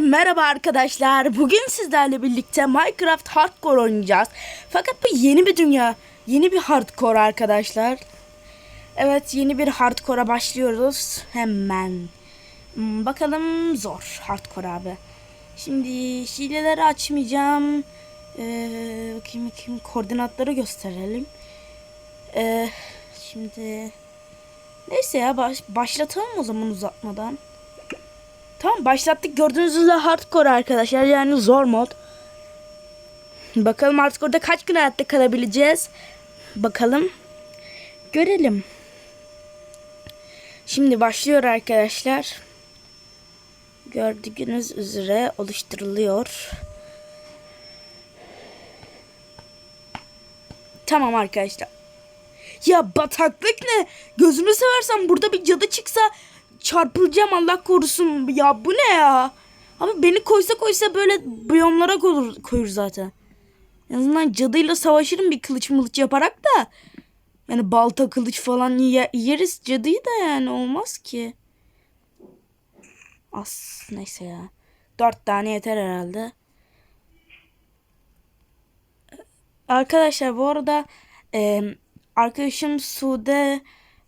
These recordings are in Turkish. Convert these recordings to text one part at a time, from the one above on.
Merhaba arkadaşlar. Bugün sizlerle birlikte Minecraft Hardcore oynayacağız. Fakat bu yeni bir dünya. Yeni bir hardcore arkadaşlar. Evet yeni bir hardcore'a başlıyoruz. Hemen. Hmm, Bakalım zor hardcore abi. Şimdi hileleri açmayacağım. Ee, bakayım bakayım koordinatları gösterelim. Ee, şimdi neyse ya baş, başlatalım o zaman uzatmadan. Tamam başlattık. Gördüğünüz üzere hardcore arkadaşlar. Yani zor mod. Bakalım hardcore'da kaç gün hayatta kalabileceğiz. Bakalım. Görelim. Şimdi başlıyor arkadaşlar. Gördüğünüz üzere oluşturuluyor. Tamam arkadaşlar. Ya bataklık ne? Gözünü seversen burada bir cadı çıksa çarpılacağım Allah korusun. Ya bu ne ya? Abi beni koysa koysa böyle biyomlara koyur, koyur zaten. En azından cadıyla savaşırım bir kılıç mılıç yaparak da. Yani balta kılıç falan ye- yeriz cadıyı da yani olmaz ki. As neyse ya. Dört tane yeter herhalde. Arkadaşlar bu arada e, arkadaşım Sude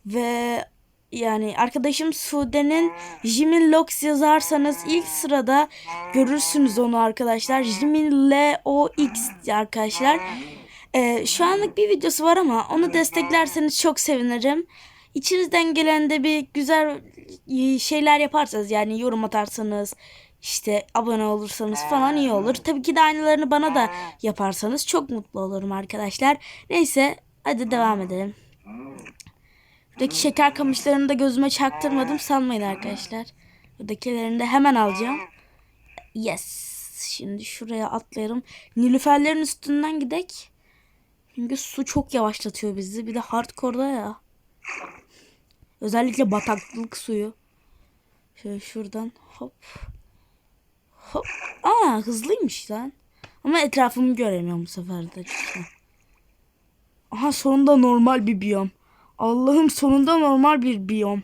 ve yani arkadaşım Sude'nin Jimin Lox yazarsanız ilk sırada görürsünüz onu arkadaşlar. Jimin L O X arkadaşlar. E, şu anlık bir videosu var ama onu desteklerseniz çok sevinirim. İçinizden gelen de bir güzel e, şeyler yaparsanız yani yorum atarsanız işte abone olursanız falan iyi olur. Tabii ki de aynılarını bana da yaparsanız çok mutlu olurum arkadaşlar. Neyse hadi devam edelim. Buradaki şeker kamışlarını da gözüme çaktırmadım sanmayın arkadaşlar. Buradakilerini de hemen alacağım. Yes. Şimdi şuraya atlayalım. Nilüferlerin üstünden gidek. Çünkü su çok yavaşlatıyor bizi. Bir de hardcore'da ya. Özellikle bataklık suyu. Şöyle şuradan hop. Hop. Aa hızlıymış lan. Ama etrafımı göremiyorum bu sefer de. Aha sonunda normal bir biyom. Allah'ım sonunda normal bir biyom.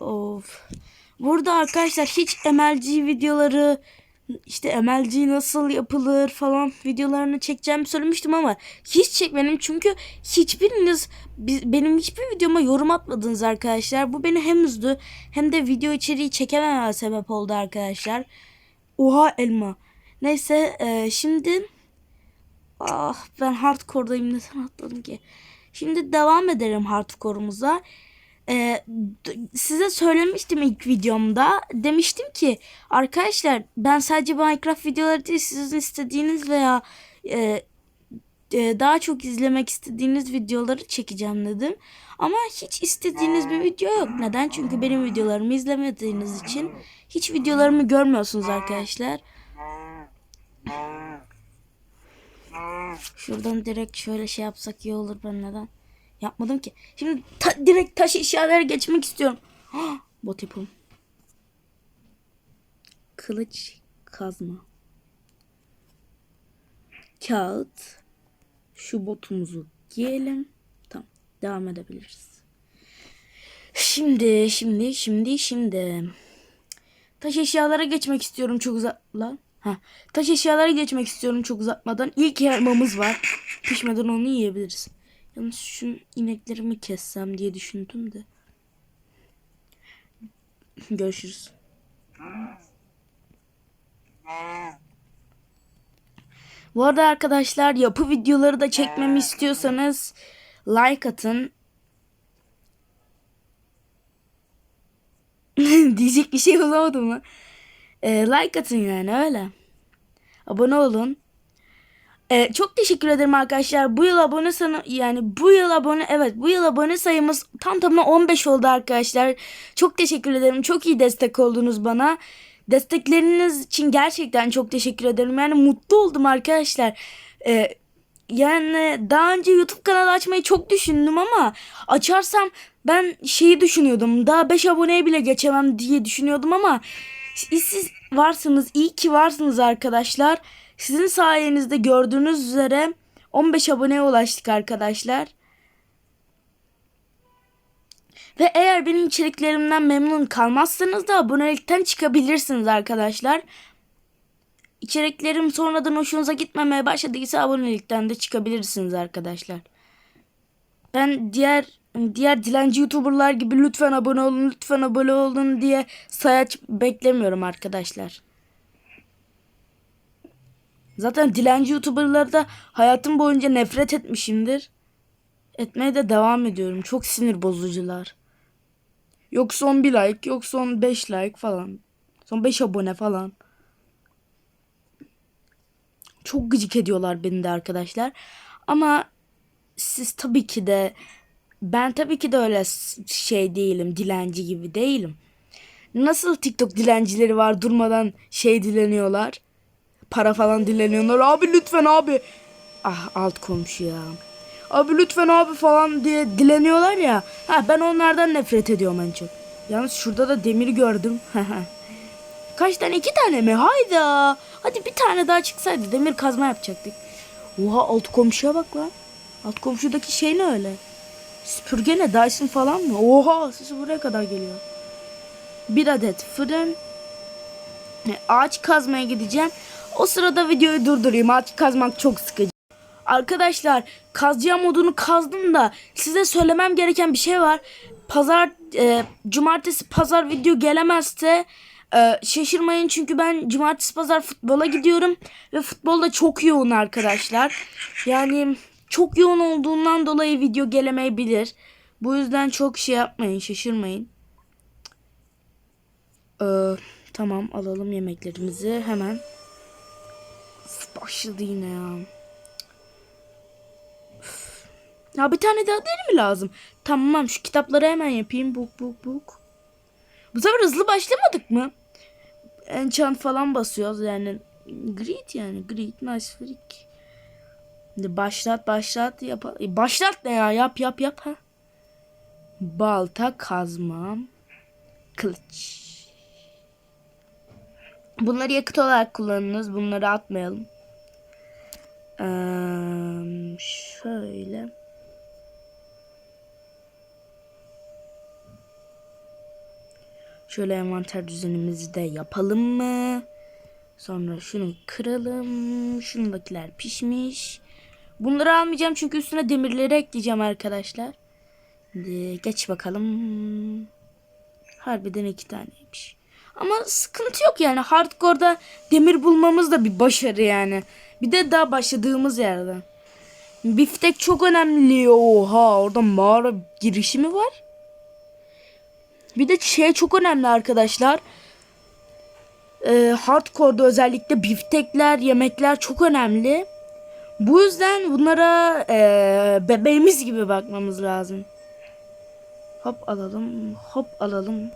Of. Burada arkadaşlar hiç MLG videoları işte MLG nasıl yapılır falan videolarını çekeceğimi söylemiştim ama hiç çekmedim çünkü hiçbiriniz bi- benim hiçbir videoma yorum atmadınız arkadaşlar. Bu beni hem üzdü hem de video içeriği çekemememe sebep oldu arkadaşlar. Oha elma. Neyse e, şimdi ah ben hardcore'dayım neden atladım ki. Şimdi devam edelim hardcore'umuza. Ee, size söylemiştim ilk videomda. Demiştim ki arkadaşlar ben sadece Minecraft videoları değil sizin istediğiniz veya e, e, daha çok izlemek istediğiniz videoları çekeceğim dedim. Ama hiç istediğiniz bir video yok. Neden? Çünkü benim videolarımı izlemediğiniz için hiç videolarımı görmüyorsunuz arkadaşlar. Şuradan direkt şöyle şey yapsak iyi olur ben neden? Yapmadım ki. Şimdi ta- direkt taş eşyalara geçmek istiyorum. Hah, Bot yapalım. Kılıç kazma. Kağıt. Şu botumuzu giyelim. Tamam. Devam edebiliriz. Şimdi, şimdi, şimdi, şimdi. Taş eşyalara geçmek istiyorum çok uzak... Ha. Taş eşyalara geçmek istiyorum çok uzatmadan. İlk elmamız var. Pişmeden onu yiyebiliriz. Yalnız şu ineklerimi kessem diye düşündüm de. Görüşürüz. Bu arada arkadaşlar yapı videoları da çekmemi istiyorsanız like atın. Diyecek bir şey bulamadım mı? Ee, like atın yani öyle. Abone olun. Ee, çok teşekkür ederim arkadaşlar. Bu yıl abone sayı yani bu yıl abone evet bu yıl abone sayımız tam tamına 15 oldu arkadaşlar. Çok teşekkür ederim. Çok iyi destek oldunuz bana. Destekleriniz için gerçekten çok teşekkür ederim. Yani mutlu oldum arkadaşlar. Ee, yani daha önce YouTube kanalı açmayı çok düşündüm ama açarsam ben şeyi düşünüyordum. Daha 5 aboneye bile geçemem diye düşünüyordum ama siz varsınız. iyi ki varsınız arkadaşlar. Sizin sayenizde gördüğünüz üzere 15 aboneye ulaştık arkadaşlar. Ve eğer benim içeriklerimden memnun kalmazsanız da abonelikten çıkabilirsiniz arkadaşlar. İçeriklerim sonradan hoşunuza gitmemeye başladıysa abonelikten de çıkabilirsiniz arkadaşlar. Ben diğer diğer dilenci youtuberlar gibi lütfen abone olun lütfen abone olun diye sayaç beklemiyorum arkadaşlar. Zaten dilenci youtuberlarda hayatım boyunca nefret etmişimdir. Etmeye de devam ediyorum. Çok sinir bozucular. Yok son bir like, yok son 5 like falan. Son 5 abone falan. Çok gıcık ediyorlar beni de arkadaşlar. Ama siz tabii ki de ben tabii ki de öyle şey değilim. Dilenci gibi değilim. Nasıl TikTok dilencileri var durmadan şey dileniyorlar. Para falan dileniyorlar. Abi lütfen abi. Ah alt komşu ya. Abi lütfen abi falan diye dileniyorlar ya. Ha ben onlardan nefret ediyorum en çok. Yalnız şurada da demir gördüm. Kaç tane? iki tane mi? Hayda. Hadi bir tane daha çıksaydı demir kazma yapacaktık. Oha alt komşuya bak lan. Alt komşudaki şey ne öyle? Süpürge ne? Dyson falan mı? Oha sesi buraya kadar geliyor. Bir adet fırın. E, Ağaç kazmaya gideceğim. O sırada videoyu durdurayım. Ağaç kazmak çok sıkıcı. Arkadaşlar kazacağım modunu kazdım da size söylemem gereken bir şey var. Pazar e, cumartesi pazar video gelemezse e, şaşırmayın çünkü ben cumartesi pazar futbola gidiyorum ve futbolda çok yoğun arkadaşlar. Yani çok yoğun olduğundan dolayı video gelemeyebilir. Bu yüzden çok şey yapmayın, şaşırmayın. Ee, tamam alalım yemeklerimizi hemen. Başladı yine ya. Ya bir tane daha deri mi lazım? Tamam şu kitapları hemen yapayım. Buk buk buk. Bu sefer hızlı başlamadık mı? Enchant falan basıyoruz yani. Great yani. Great nice freak. Başlat başlat yap. E, Başlat ne ya? Yap yap yap ha. Balta kazma. Kılıç. Bunları yakıt olarak kullanınız. Bunları atmayalım. Eee, şöyle. Şöyle envanter düzenimizi de yapalım mı? Sonra şunu kıralım. Şundakiler pişmiş. Bunları almayacağım çünkü üstüne demirleri ekleyeceğim arkadaşlar. Geç bakalım. Harbiden iki taneymiş. Ama sıkıntı yok yani. Hardcore'da demir bulmamız da bir başarı yani. Bir de daha başladığımız yerden. Biftek çok önemli. Oha orada mağara girişi mi var? Bir de şey çok önemli arkadaşlar. Ee, hardcore'da özellikle biftekler, yemekler çok önemli. Bu yüzden bunlara ee, bebeğimiz gibi bakmamız lazım. Hop alalım, hop alalım.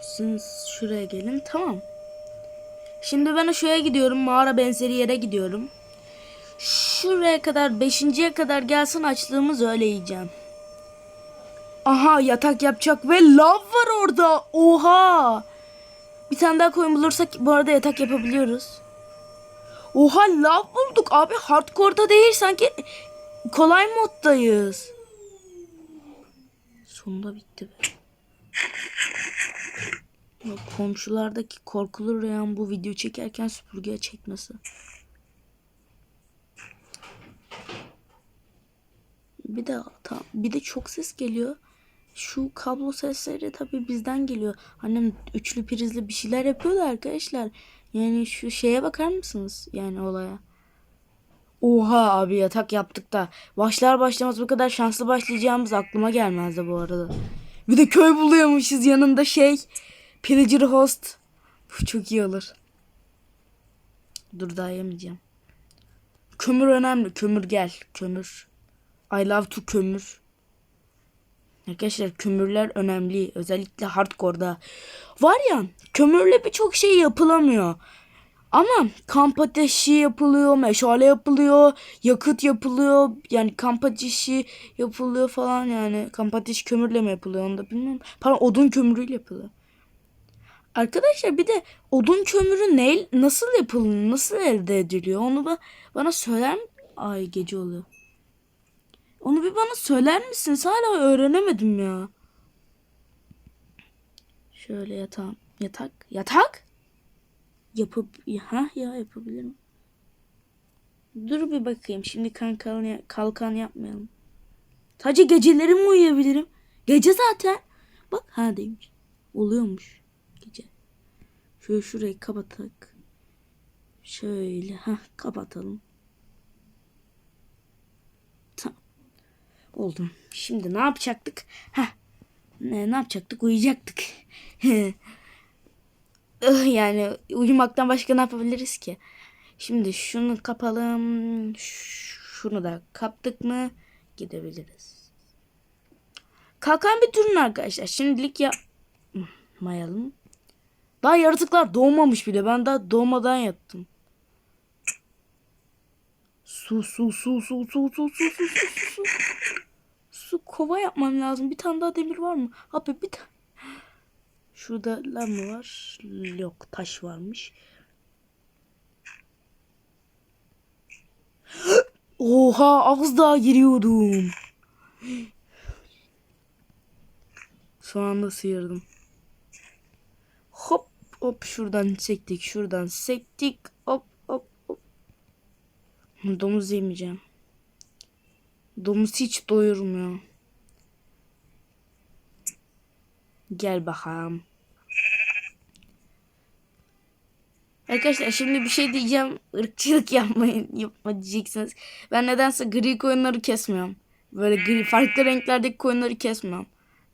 Siz şuraya gelin. Tamam. Şimdi ben şuraya gidiyorum. Mağara benzeri yere gidiyorum. Şuraya kadar, beşinciye kadar gelsin açlığımız öyle yiyeceğim. Aha yatak yapacak ve lav var orada. Oha. Bir tane daha koyun bulursak bu arada yatak yapabiliyoruz. Oha lav bulduk abi. Hardcore'da değil sanki kolay moddayız. Sonunda bitti be. Ya komşulardaki korkulu rüyam bu video çekerken süpürgeye çekmesi. Bir de ta, bir de çok ses geliyor. Şu kablo sesleri tabii bizden geliyor. Annem üçlü prizli bir şeyler yapıyor da arkadaşlar. Yani şu şeye bakar mısınız? Yani olaya. Oha abi yatak yaptık da. Başlar başlamaz bu kadar şanslı başlayacağımız aklıma gelmezdi bu arada. Bir de köy buluyormuşuz yanında şey. Pillager host. Bu çok iyi olur. Dur daha yemeyeceğim. Kömür önemli. Kömür gel. Kömür. I love to kömür. Arkadaşlar kömürler önemli. Özellikle hardcore'da. Var ya kömürle birçok şey yapılamıyor. Ama kamp ateşi yapılıyor, meşale yapılıyor, yakıt yapılıyor. Yani kamp ateşi yapılıyor falan yani. Kamp ateşi kömürle mi yapılıyor onu da bilmiyorum. Pardon odun kömürüyle yapılıyor. Arkadaşlar bir de odun kömürü ne, nasıl yapılıyor, nasıl elde ediliyor onu da bana söyler mi? Ay gece oluyor. Onu bir bana söyler misiniz? Hala öğrenemedim ya. Şöyle yatağım. Yatak. Yatak? Yapıp ha ya yapabilirim. Dur bir bakayım. Şimdi kalkan, kalkan yapmayalım. Sadece geceleri mi uyuyabilirim? Gece zaten. Bak ha demiş. Oluyormuş. Gece. Şöyle şurayı kapatak. Şöyle ha kapatalım. Oldu. Şimdi ne yapacaktık? Ha. Ne, ne yapacaktık? Uyuyacaktık. Ih, yani uyumaktan başka ne yapabiliriz ki? Şimdi şunu kapalım. Şunu da kaptık mı gidebiliriz. Kalkan bir durun arkadaşlar. Şimdilik yapmayalım. Daha yaratıklar doğmamış bile. Ben daha doğmadan yattım. Su su su su su su su su su su su. Su kova yapmam lazım. Bir tane daha demir var mı? Abi bir tane. Şurada lav mı var? Yok taş varmış. Oha az daha giriyordum. Son anda sıyırdım. Hop hop şuradan sektik şuradan sektik hop hop hop. Domuz yemeyeceğim. Domuz hiç doyurmuyor. Gel bakalım. Arkadaşlar şimdi bir şey diyeceğim. Irkçılık yapmayın. Yapma diyeceksiniz. Ben nedense gri koyunları kesmiyorum. Böyle gri farklı renklerdeki koyunları kesmiyorum.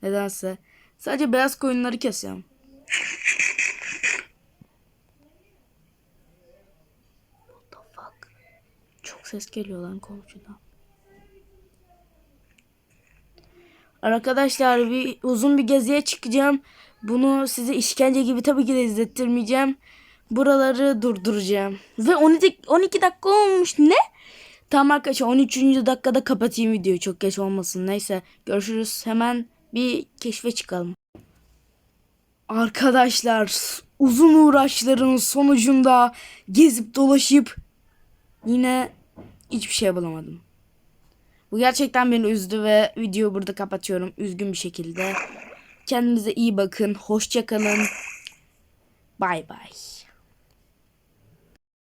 Nedense. Sadece beyaz koyunları kesiyorum. What the fuck? Çok ses geliyor lan komşudan. Arkadaşlar bir uzun bir geziye çıkacağım. Bunu size işkence gibi tabii ki de izlettirmeyeceğim. Buraları durduracağım. Ve 12, 12 dakika olmuş. Ne? Tamam arkadaşlar 13. dakikada kapatayım videoyu. Çok geç olmasın. Neyse görüşürüz. Hemen bir keşfe çıkalım. Arkadaşlar uzun uğraşların sonucunda gezip dolaşıp yine hiçbir şey bulamadım. Bu gerçekten beni üzdü ve videoyu burada kapatıyorum üzgün bir şekilde. Kendinize iyi bakın. Hoşça kalın. Bay bay.